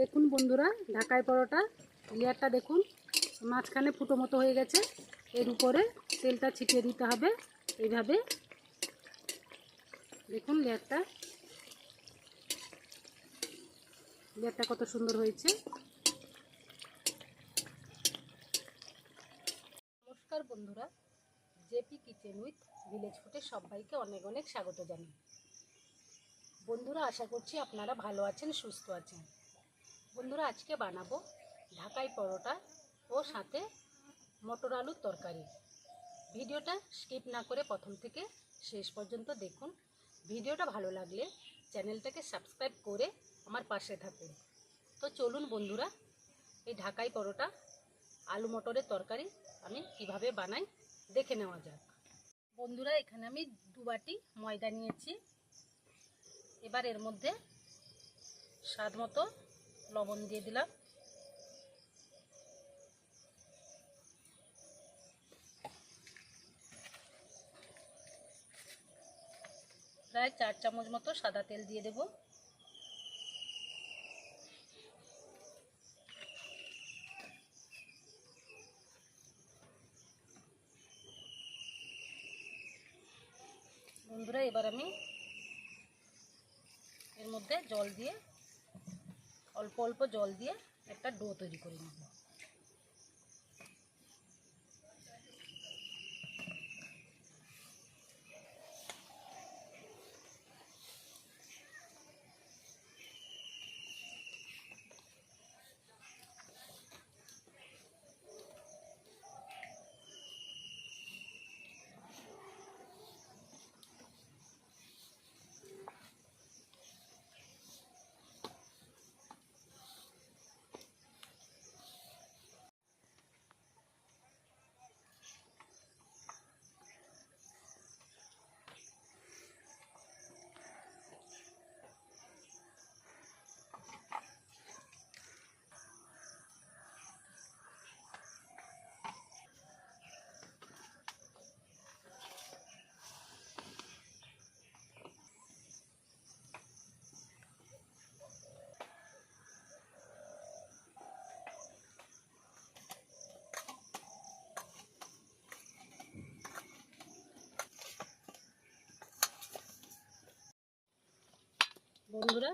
দেখুন বন্ধুরা ঢাকায় পরোটা। লেয়ারটা দেখুন, মাঝখানে ফুটো মতো হয়ে গেছে। এর উপরে তেলটা ছিটিয়ে দিতে হবে এইভাবে। দেখুন লেয়ারটা। লেয়ারটা কত সুন্দর হয়েছে। নমস্কার বন্ধুরা, জেপি কিচেন উইথ ভিলেজ ফুটে সবাইকে অনেক অনেক স্বাগত জানাই। বন্ধুরা, আশা করছি আপনারা ভালো আছেন, সুস্থ আছেন। বন্ধুরা, আজকে বানাবো ঢাকাই পরোটা ও সাথে মটর আলুর তরকারি। ভিডিওটা স্কিপ না করে প্রথম থেকে শেষ পর্যন্ত দেখুন। ভিডিওটা ভালো লাগলে চ্যানেলটাকে সাবস্ক্রাইব করে আমার পাশে থাকুন। তো চলুন বন্ধুরা, এই ঢাকাই পরোটা আলু মটরের তরকারি আমি কীভাবে বানাই দেখে নেওয়া যাক। বন্ধুরা, এখানে আমি দু বাটি ময়দা নিয়েছি। এবার এর মধ্যে স্বাদ মতো লবণ দিয়ে দিলাম। প্রায় চার চামচ মতো সাদা তেল দিয়ে দেব। বন্ধুরা, এবার আমি এর মধ্যে জল দিয়ে অল্প অল্প জল দিয়ে একটা ডো তৈরি করে নেব। বন্ধুরা,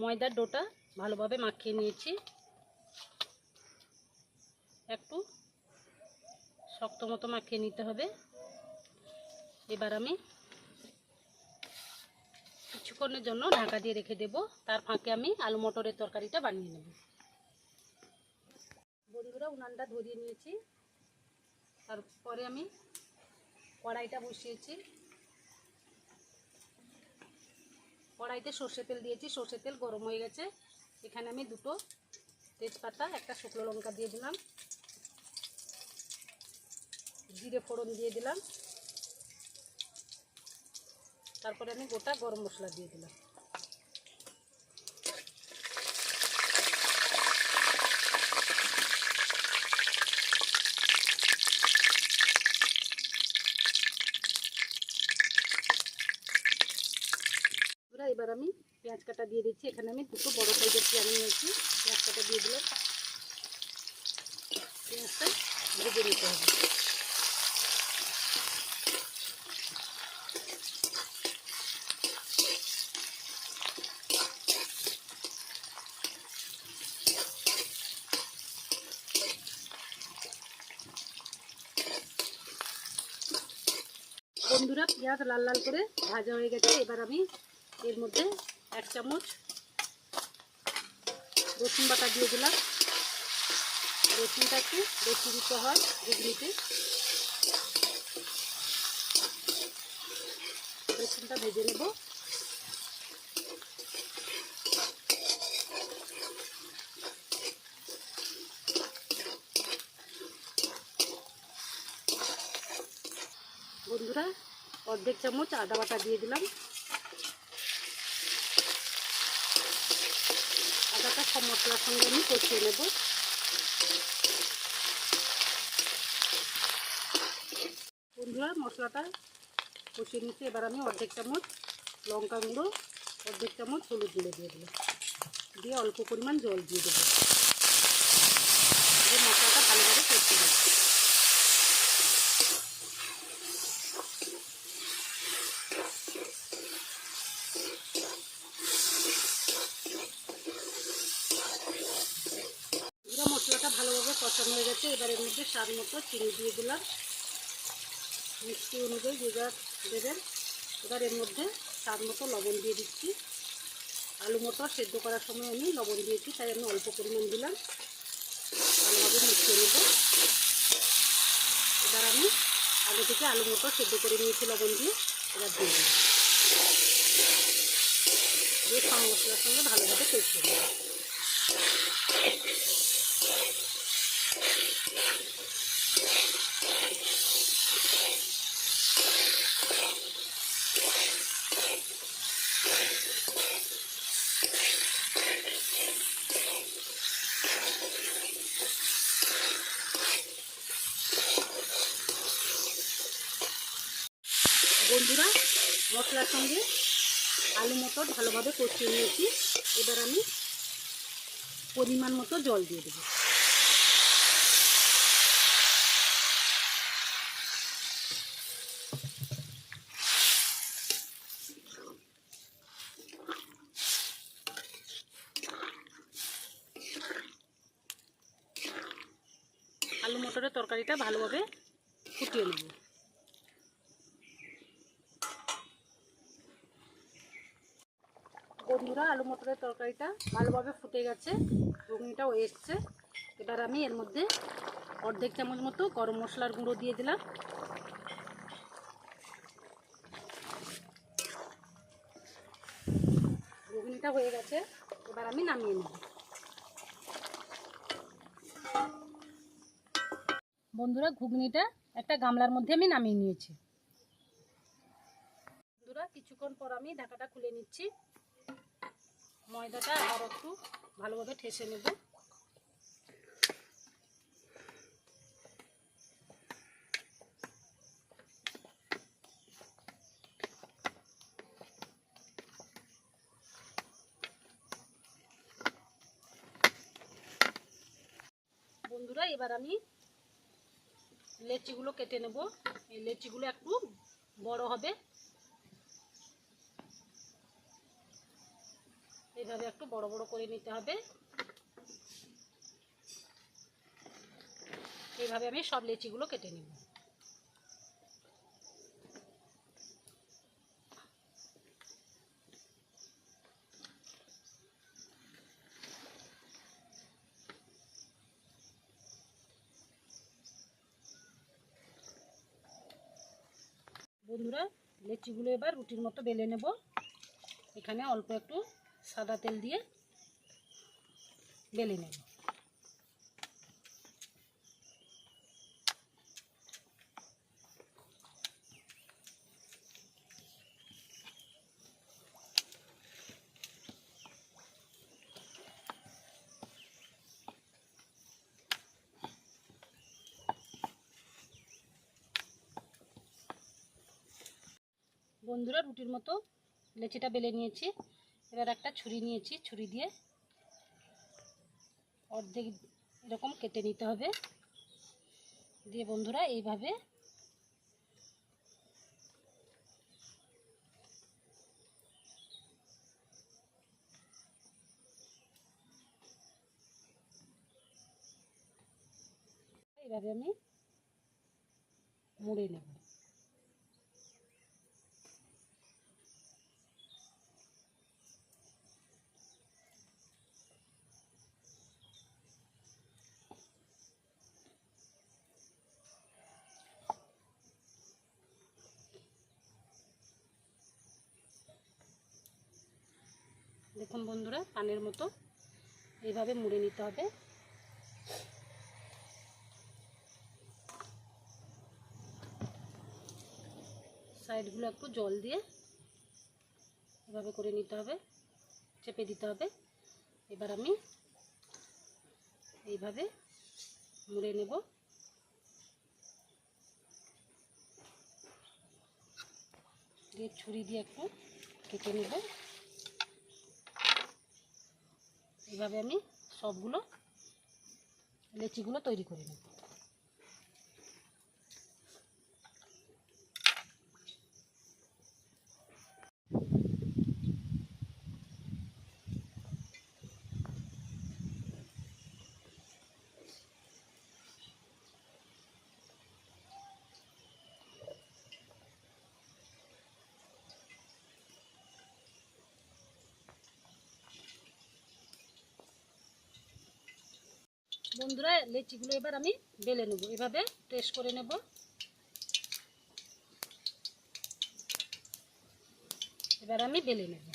ময়দার ডোটা ভালোভাবে মাখিয়ে নিয়েছি। একটু শক্ত মতো মাখিয়ে নিতে হবে। এবার আমি কিছুক্ষণের জন্য ঢাকা দিয়ে রেখে দেব। তার ফাঁকে আমি আলু মটরের তরকারিটা বানিয়ে নেব। বন্ধুরা, উনানটা ধরিয়ে নিয়েছি। তারপরে আমি কড়াইটা বসিয়েছি। কড়াইতে সর্ষে তেল দিয়েছি। সর্ষে তেল গরম হয়ে গেছে। এখানে আমি দুটো তেজপাতা, একটা শুকনো লঙ্কা দিয়ে দিলাম। জিরে ফোড়ন দিয়ে দিলাম। তারপরে আমি গোটা গরম মশলা দিয়ে দিলাম বন্ধুরা, এবার আমি পেঁয়াজ কাটা দিয়ে দিচ্ছি। এখানে আমি দুটো বড় সাইজের পেঁয়াজ নিয়েছি। পেঁয়াজ কাটা দিয়ে দিলাম পেঁয়াজটা ভেজে নিতে হবে। বন্ধুরা, পেঁয়াজ লাল লাল করে ভাজা হয়ে গেছে। এবার আমি এর মধ্যে এক চামচ রসুন বাটা দিয়ে দিলাম। রসুনটা একটু বেশি দিতে হয় ঘুগনিতে। রসুনটা ভেজে নেব। বন্ধুরা, অর্ধেক চামচ আদা বাটা দিয়ে দিলাম। সব মশলার সঙ্গে আমি কষিয়ে নেব। বন্ধুরা, মশলাটা কষিয়ে নিচ্ছে। এবার আমি অর্ধেক চামচ লঙ্কা গুঁড়ো, অর্ধেক চামচ হলুদ গুঁড়ো দিয়ে দিলাম দিয়ে অল্প পরিমাণ জল দিয়ে দেবো। দিয়ে মশলাটা ভালোভাবে করতে হবে জিরা মশলাটা ভালোভাবে কষানো হয়ে গেছে এবার এর মধ্যে স্বাদ মতো চিনি দিয়ে দিলাম। মিষ্টি অনুযায়ী যে দেবেন। এবার এর মধ্যে স্বাদ মতো লবণ দিয়ে দিচ্ছি। আলু মটর সেদ্ধ করার সময় আমি লবণ দিয়েছি, তাই আমি অল্প পরিমাণ দিলাম। ভালোভাবে মিশিয়ে নেব। এবার আমি আগে থেকে আলু মটর সেদ্ধ করে নিয়েছি লবণ দিয়ে, এবার দিয়ে দিলাম। দিয়ে সব মশলার সঙ্গে ভালোভাবে নেব। বন্ধুরা, মশলার সঙ্গে আলু মটর ভালোভাবে কষিয়ে নিয়েছি। এবার আমি পরিমাণ মতো জল দিয়ে দেবো আলু মটরের তরকারিটা ভালোভাবে ফুটিয়ে নেব। বন্ধুরা, আলু মটরের তরকারিটা ভালোভাবে ফুটে গেছে, ঘুগনিটাও এসছে। এবার আমি এর মধ্যে অর্ধেক চামচ মতো গরম মশলার গুঁড়ো দিয়ে দিলাম। ঘুগনিটা হয়ে গেছে, এবার আমি নামিয়ে নেব। বন্ধুরা, ঘুগনিটা একটা গামলার মধ্যে আমি নামিয়ে নিয়েছি। বন্ধুরা, কিছুক্ষণ পর আমি ঢাকাটা খুলে নিচ্ছি। ময়দাটা আবার একটু ভালোভাবে ঠেসে নেব। বন্ধুরা, এবার আমি লেচিগুলো কেটে নেব। এই লেচিগুলো একটু বড় হবে। এইভাবে একটু বড় বড় করে নিতে হবে। এইভাবে আমি সব লেচিগুলো কেটে নেব। বন্ধুরা, লেচিগুলো এবার রুটির মতো বেলে নেব। এখানে অল্প একটু সাদা তেল দিয়ে বেলে নেব। বন্ধুরা রুটির মতো লেচিটা বেলে নিয়েছি। এবার একটা ছুরি নিয়েছি, ছুরি দিয়ে অর্ধেক এরকম কেটে নিতে হবে। দিয়ে বন্ধুরা এইভাবে এইভাবে আমি মুড়ে নেব। দেখুন বন্ধুরা, পানের মতো এইভাবে মুড়ে নিতে হবে। সাইডগুলো একটু জল দিয়ে এভাবে করে নিতে হবে, চেপে দিতে হবে। এবার আমি এইভাবে মুড়ে নেব। দিয়ে ছুরি দিয়ে একটু কেটে নেব। এভাবে আমি সবগুলো লেচিগুলো তৈরি করে নেব। বন্ধুরা লেচিগুলো এবার আমি বেলে নেব। এভাবে প্রেস করে নেব। এবার আমি বেলে নেব।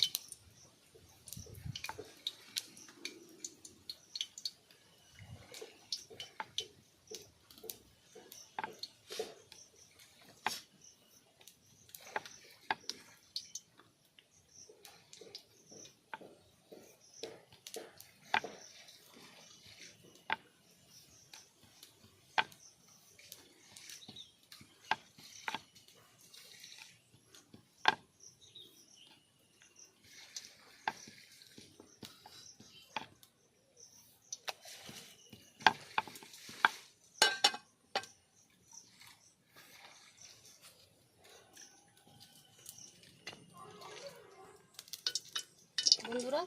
বন্ধুরা,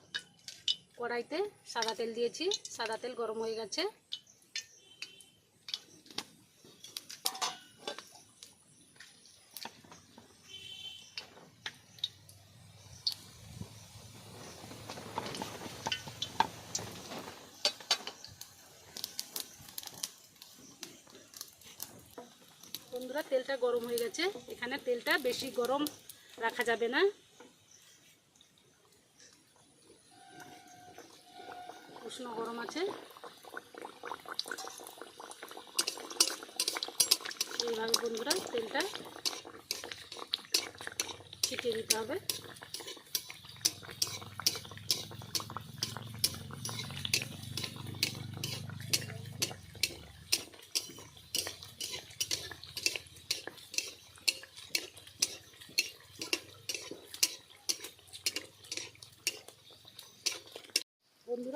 কড়াইতে সাদা তেল দিয়েছি। সাদা তেল গরম হয়ে গেছে। বন্ধুরা, তেলটা গরম হয়ে গেছে। এখানে তেলটা বেশি গরম রাখা যাবে না। উষ্ণ গরম আছে। এইভাবে বন্ধুরা তেলটা ছিটিয়ে দিতে হবে।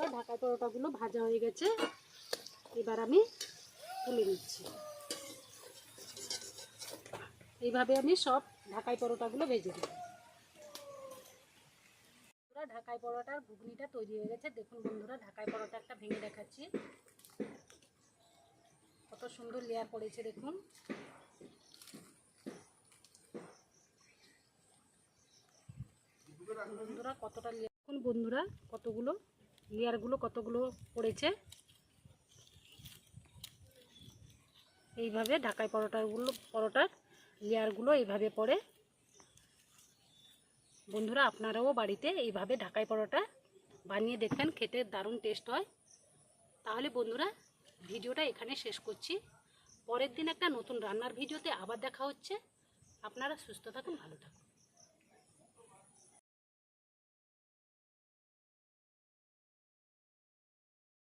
বন্ধুরা ঢাকা পরোটাগুলো ভাজা হয়ে গেছে। এবার আমি তুলে নিচ্ছি। এইভাবে আমি সব ঢাকাই পরোটাগুলো ভেজে দিই বন্ধুরা, ঢাকাই পরোটার ঘুগনিটা তৈরি হয়ে গেছে। দেখুন বন্ধুরা, ঢাকাই পরোটা একটা ভেঙে দেখাচ্ছি। কত সুন্দর লেয়ার পড়েছে দেখুন। বন্ধুরা, কতটা লেয়ার বন্ধুরা, কতগুলো লেয়ারগুলো কতগুলো পড়েছে? এইভাবে ঢাকাই পরোটাগুলো, পরোটার লেয়ারগুলো এইভাবে পড়ে। বন্ধুরা, আপনারাও বাড়িতে এইভাবে ঢাকাই পরোটা বানিয়ে দেখবেন, খেতে দারুণ টেস্ট হয়। তাহলে বন্ধুরা, ভিডিওটা এখানে শেষ করছি। পরের দিন একটা নতুন রান্নার ভিডিওতে আবার দেখা হচ্ছে। আপনারা সুস্থ থাকুন, ভালো থাকুন।